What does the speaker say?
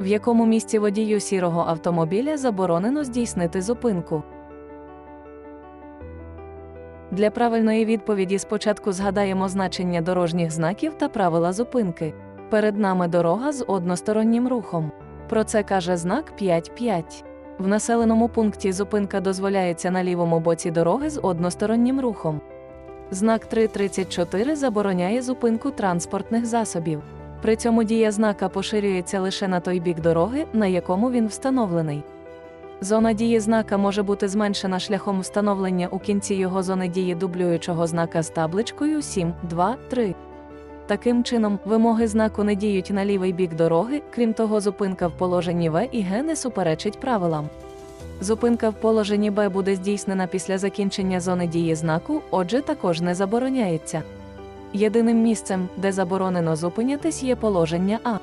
В якому місці водію сірого автомобіля заборонено здійснити зупинку? Для правильної відповіді спочатку згадаємо значення дорожніх знаків та правила зупинки. Перед нами дорога з одностороннім рухом. Про це каже знак 5.5. В населеному пункті зупинка дозволяється на лівому боці дороги з одностороннім рухом. Знак 3.34 забороняє зупинку транспортних засобів. При цьому дія знака поширюється лише на той бік дороги, на якому він встановлений. Зона дії знака може бути зменшена шляхом встановлення у кінці його зони дії дублюючого знака з табличкою 7, 2, 3. Таким чином, вимоги знаку не діють на лівий бік дороги, крім того, зупинка в положенні В і Г не суперечить правилам. Зупинка в положенні Б буде здійснена після закінчення зони дії знаку, отже, також не забороняється. Єдиним місцем, де заборонено зупинятись, є положення А.